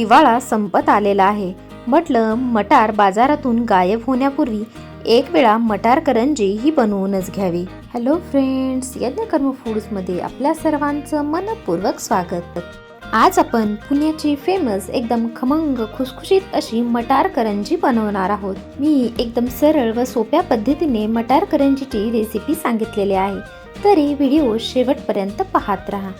हिवाळा संपत आलेला आहे. म्हटलं मटार बाजारातून गायब होण्यापूर्वी एक वेळा मटार करंजी ही बनवूनच घ्यावी. हॅलो फ्रेंड्स यज्ञकर्म फूड्समध्ये आपल्या सर्वांचं मनपूर्वक स्वागत. आज आपण पुण्याची फेमस एकदम खमंग खुसखुशीत अशी मटार करंजी बनवणार आहोत. मी एकदम सरळ व सोप्या पद्धतीने मटार करंजीची रेसिपी सांगितलेली आहे. तरी व्हिडिओ शेवटपर्यंत पाहत राहा.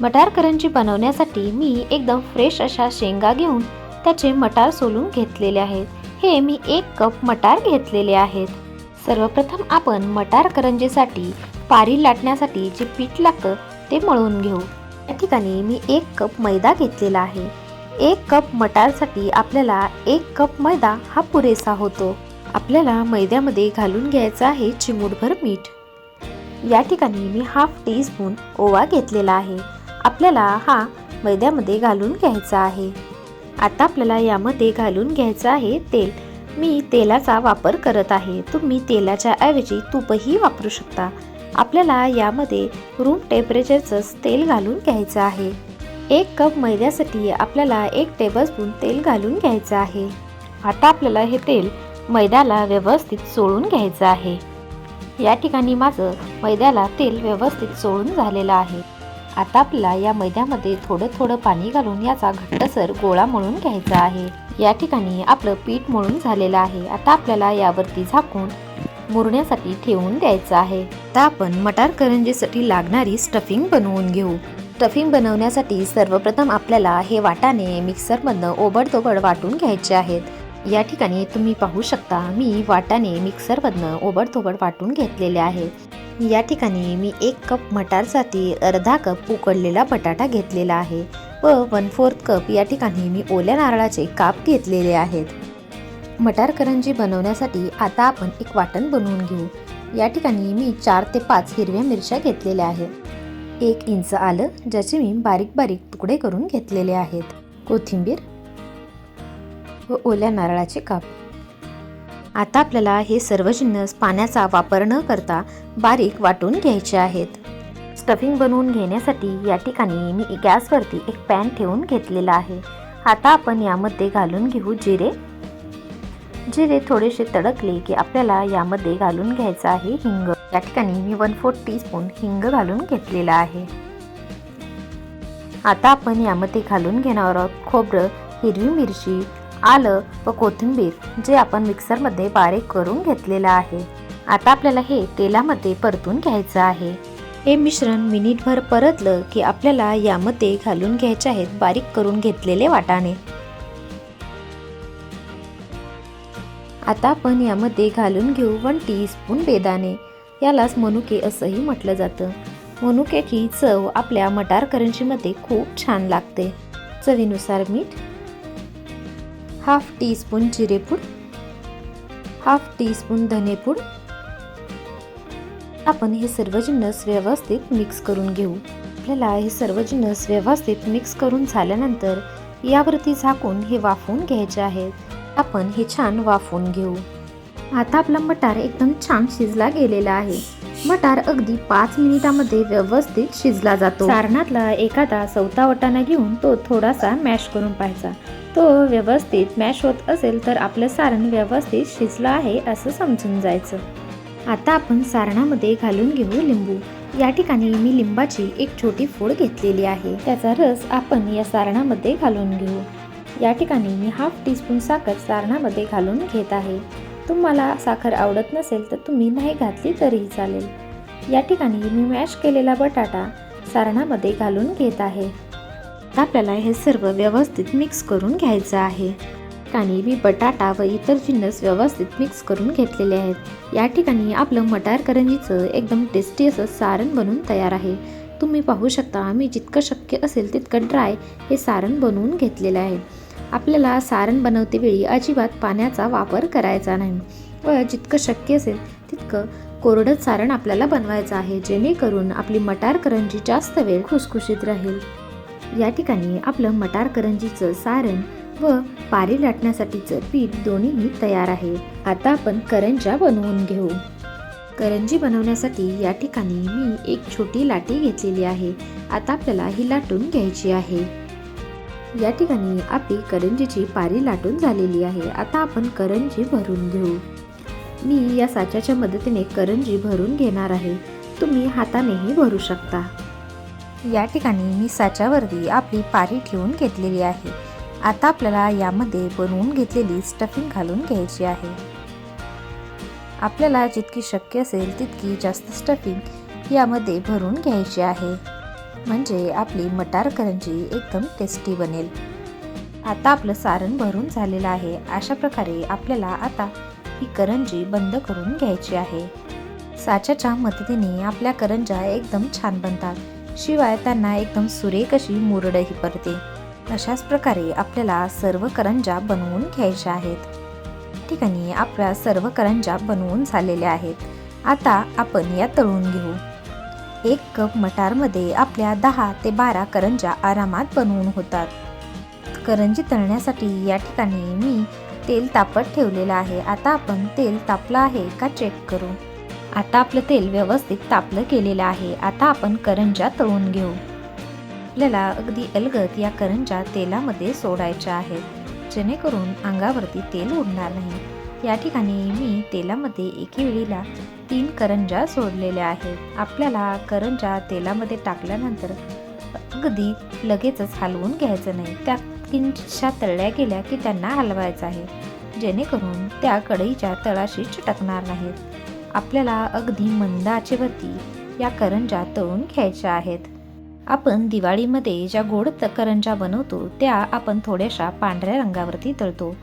मटार करंजी बनवण्यासाठी मी एकदम फ्रेश अशा शेंगा घेऊन त्याचे मटार सोलून घेतलेले आहेत. हे मी एक कप मटार घेतलेले आहेत. सर्वप्रथम आपण मटार करंजीसाठी पारी लाटण्यासाठी जे पीठ लागतं ते मळून घेऊ. या ठिकाणी मी एक कप मैदा घेतलेला आहे. एक कप मटारसाठी आपल्याला एक कप मैदा हा पुरेसा होतो. आपल्याला मैद्यामध्ये घालून घ्यायचं आहे चिमूटभर मीठ. या ठिकाणी मी हाफ टीस्पून ओवा घेतलेला आहे. आपल्याला हा मैद्यामध्ये घालून घ्यायचा आहे. आता आपल्याला यामध्ये घालून घ्यायचं आहे तेल. मी तेलाचा वापर करत आहे. तुम्ही तेलाच्या ऐवजी तूपही वापरू शकता. आपल्याला यामध्ये रूम टेम्परेचरचंच तेल घालून घ्यायचं आहे. एक कप मैद्यासाठी आपल्याला एक टेबलस्पून तेल घालून घ्यायचं आहे. आता आपल्याला हे तेल मैद्याला व्यवस्थित चोळून घ्यायचं आहे. या ठिकाणी माझं मैद्याला तेल व्यवस्थित चोळून झालेलं आहे. आता आपल्याला या मैद्यामध्ये थोडं थोडं पाणी घालून याचा घट्टसर गोळा मळून घ्यायचा आहे. या ठिकाणी आपलं पीठ मळून झालेलं आहे. आता आपल्याला यावरती झाकून मुरण्यासाठी ठेवून द्यायचं आहे. आता आपण मटार करंजीसाठी लागणारी स्टफिंग बनवून घेऊ. स्टफिंग बनवण्यासाठी सर्वप्रथम आपल्याला हे वाटाणे मिक्सरमधनं ओबडतोबड वाटून घ्यायचे आहेत. या ठिकाणी तुम्ही पाहू शकता मी वाटाणे मिक्सरमधनं ओबडतोबड वाटून घेतलेले आहेत या ठिकाणी मी एक कप मटारसाठी अर्धा कप उकडलेला बटाटा घेतलेला आहे व वन फोर्थ कप या ठिकाणी मी ओल्या नारळाचे काप घेतलेले आहेत. मटार करंजी बनवण्यासाठी आता आपण एक वाटण बनवून घेऊ. या ठिकाणी मी चार ते पाच हिरव्या मिरच्या घेतलेल्या आहेत. एक इंच आलं ज्याचे मी बारीक बारीक तुकडे करून घेतलेले आहेत. कोथिंबीर व ओल्या नारळाचे काप. आता आपल्याला हे सर्व जिन्नस पाण्याचा वापर न करता बारीक वाटून घ्यायचे आहेत. स्टफिंग बनवून घेण्यासाठी या ठिकाणी मी गॅसवरती एक पॅन ठेवून घेतलेला आहे. आता आपण यामध्ये घालून घेऊ जिरे. जिरे थोडेसे तडकले की आपल्याला यामध्ये घालून घ्यायचं आहे हिंग. या ठिकाणी मी वन फोर्थ टीस्पून हिंग घालून घेतलेला आहे. आता आपण यामध्ये घालून घेणार आहोत खोबरं हिरवी मिरची आलं व कोथिंबीर जे आपण मिक्सरमध्ये बारीक करून घेतलेलं आहे. आता आपल्याला हे तेलामध्ये परतून घ्यायचं आहे. हे मिश्रण मिनिटभर परतलं की आपल्याला यामध्ये घालून घ्यायचे आहेत बारीक करून घेतलेले वाटाणे. आता आपण यामध्ये घालून घेऊ वन टी स्पून बेदाणे. यालाच मनुके असंही म्हटलं जातं. मनुक्याची चव आपल्या मटार करंजीमध्ये खूप छान लागते. चवीनुसार मीठ हाफ टी स्पून जिरेपूड हाफ टी स्पून धनेपूड. आपण हे सर्व जिन्नस व्यवस्थित मिक्स करून घेऊ. आपल्याला हे सर्व जिन्नस व्यवस्थित मिक्स करून झाल्यानंतर यावरती झाकून हे वाफवून घ्यायचे आहेत आपण हे छान वाफवून घेऊ. आता आपला मटार एकदम छान शिजला गेलेला आहे. मटार अगदी पाच मिनिटामध्ये व्यवस्थित शिजला जातो. सारणातला एखादा चौथा वटाणा घेऊन तो थोडासा मॅश करून पाहायचा. तो व्यवस्थित मॅश होत असेल तर आपलं सारण व्यवस्थित शिजलं आहे असं समजून जायचं. आता आपण सारणामध्ये घालून घेऊ लिंबू. या ठिकाणी मी लिंबाची एक छोटी फोड घेतलेली आहे. त्याचा रस आपण या सारणामध्ये घालून घेऊ. या ठिकाणी मी हाफ टीस्पून साखर सारणामध्ये घालून घेत आहे. तुम्हाला साखर आवडत नसेल तर तुम्ही नाही घातली तरीही चालेल. या ठिकाणी मी मॅश केलेला बटाटा सारणामध्ये घालून घेत आहे. तर आपल्याला हे सर्व व्यवस्थित मिक्स करून घ्यायचं आहे. ठिकाणी मी बटाटा व इतर जिन्नस व्यवस्थित मिक्स करून घेतलेले आहेत. या ठिकाणी आपलं मटार करंजीचं एकदम टेस्टी असं सारण बनून तयार आहे. तुम्ही पाहू शकता मी जितकं शक्य असेल तितकं ड्राय हे सारण बनवून घेतलेलं आहे. आपल्याला सारण बनवते वेळी अजिबात पाण्याचा वापर करायचा नाही. व जितकं शक्य असेल तितकं कोरडं सारण आपल्याला बनवायचं आहे जेणेकरून आपली मटार करंजी जास्त वेळ खुसखुशीत राहील. या ठिकाणी आपलं मटार करंजीचं सारण व पारी लाटण्यासाठीचं पीठ दोन्हीही तयार आहे. आता आपण करंजा बनवून घेऊ. करंजी बनवण्यासाठी या ठिकाणी मी एक छोटी लाटी घेतलेली आहे. आता आपल्याला ही लाटून घ्यायची आहे. या ठिकाणी आपली करंजीची पारी लाटून झालेली आहे. आता आपण करंजी भरून घेऊ. मी या साच्याच्या मदतीने करंजी भरून घेणार आहे. तुम्ही हातानेही भरू शकता. या ठिकाणी मी साच्यावरती आपली पारी ठेवून घेतलेली आहे. आता आपल्याला यामध्ये बनवून घेतलेली स्टफिंग घालून घ्यायची आहे. आपल्याला जितकी शक्य असेल तितकी जास्त स्टफिंग यामध्ये भरून घ्यायची आहे. म्हणजे आपली मटार करंजी एकदम टेस्टी बनेल. आता आपलं सारण भरून झालेलं आहे. अशा प्रकारे आपल्याला आता ही करंजी बंद करून घ्यायची आहे. साच्याच्या मदतीने आपल्या करंजा एकदम छान बनतात. शिवाय त्यांना एकदम सुरेख अशी मुरडही पडते. अशाच प्रकारे आपल्याला सर्व करंजा बनवून घ्यायच्या आहेत. ठिकाणी आपल्या सर्व करंजा बनवून झालेल्या आहेत. आता आपण या तळून घेऊ. एक कप मटारमध्ये आपल्या दहा ते बारा करंजा आरामात बनवून होतात. करंजी तळण्यासाठी या ठिकाणी मी तेल तापत ठेवलेलं आहे. आता आपण तेल तापलं आहे का चेक करू. आता आपलं तेल व्यवस्थित तापलं केलेलं आहे. आता आपण करंजा तळून घेऊ. आपल्याला अगदी अलगद या करंजा तेलामध्ये सोडायच्या आहेत. जेणेकरून अंगावरती तेल उडणार नाही. या ठिकाणी मी तेलामध्ये एके वेळीला तीन करंजा सोडलेल्या आहेत. आपल्याला करंजा तेलामध्ये टाकल्यानंतर अगदी लगेचच हलवून घ्यायचं नाही. त्या किंचितशा तळल्या गेल्या की त्यांना हलवायचं आहे. जेणेकरून त्या कढईच्या तळाशी चिटकणार नाहीत. आपल्याला अगदी मंद आचेवरती या करंजा तळून घ्यायच्या आहेत. आपण दिवाळीमध्ये ज्या गोड त- करंजा बनवतो त्या आपण थोड्याशा पांढऱ्या रंगावरती तळतो.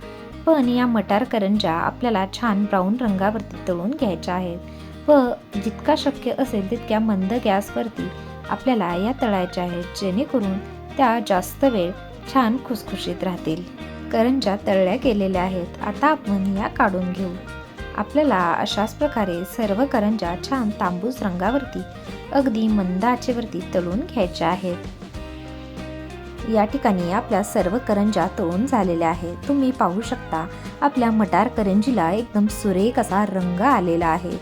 पण या मटार करंजा आपल्याला छान ब्राऊन रंगावरती तळून घ्यायच्या आहेत व जितका शक्य असेल तितक्या मंद गॅसवरती आपल्याला या तळायच्या आहेत जेणेकरून त्या जास्त वेळ छान खुसखुशीत राहतील. करंजा तळल्या गेलेल्या आहेत. आता आपण या काढून घेऊ. आपल्याला अशाच प्रकारे सर्व करंजा छान तांबूस रंगावरती अगदी मंद आचेवरती तळून घ्यायच्या आहेत. या ठिकाणी आपल्या सर्व करंजा तळून झालेल्या आहेत. तुम्ही पाहू शकता आपल्या मटार करंजीला एकदम सुरेख असा रंग आलेला आहे.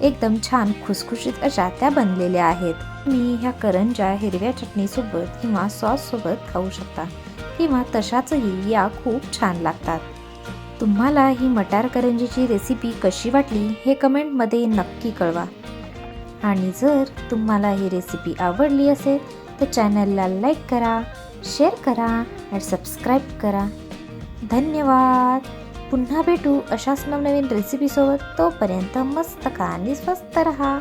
एकदम छान खुसखुशीत अशा त्या बनलेल्या आहेत. तुम्ही ह्या करंजा हिरव्या चटणीसोबत किंवा सॉससोबत खाऊ शकता किंवा तशाचही या खूप छान लागतात. तुम्हाला ही मटार करंजीची रेसिपी कशी वाटली हे कमेंटमध्ये नक्की कळवा. आणि जर तुम्हाला ही रेसिपी आवडली असेल तर चॅनलला लाईक करा शेअर करा आणि सबस्क्राईब करा. धन्यवाद. पुन्हा भेटू अशाच नवनवीन रेसिपीसोबत तोपर्यंत मस्त का आणि स्वस्त रहा.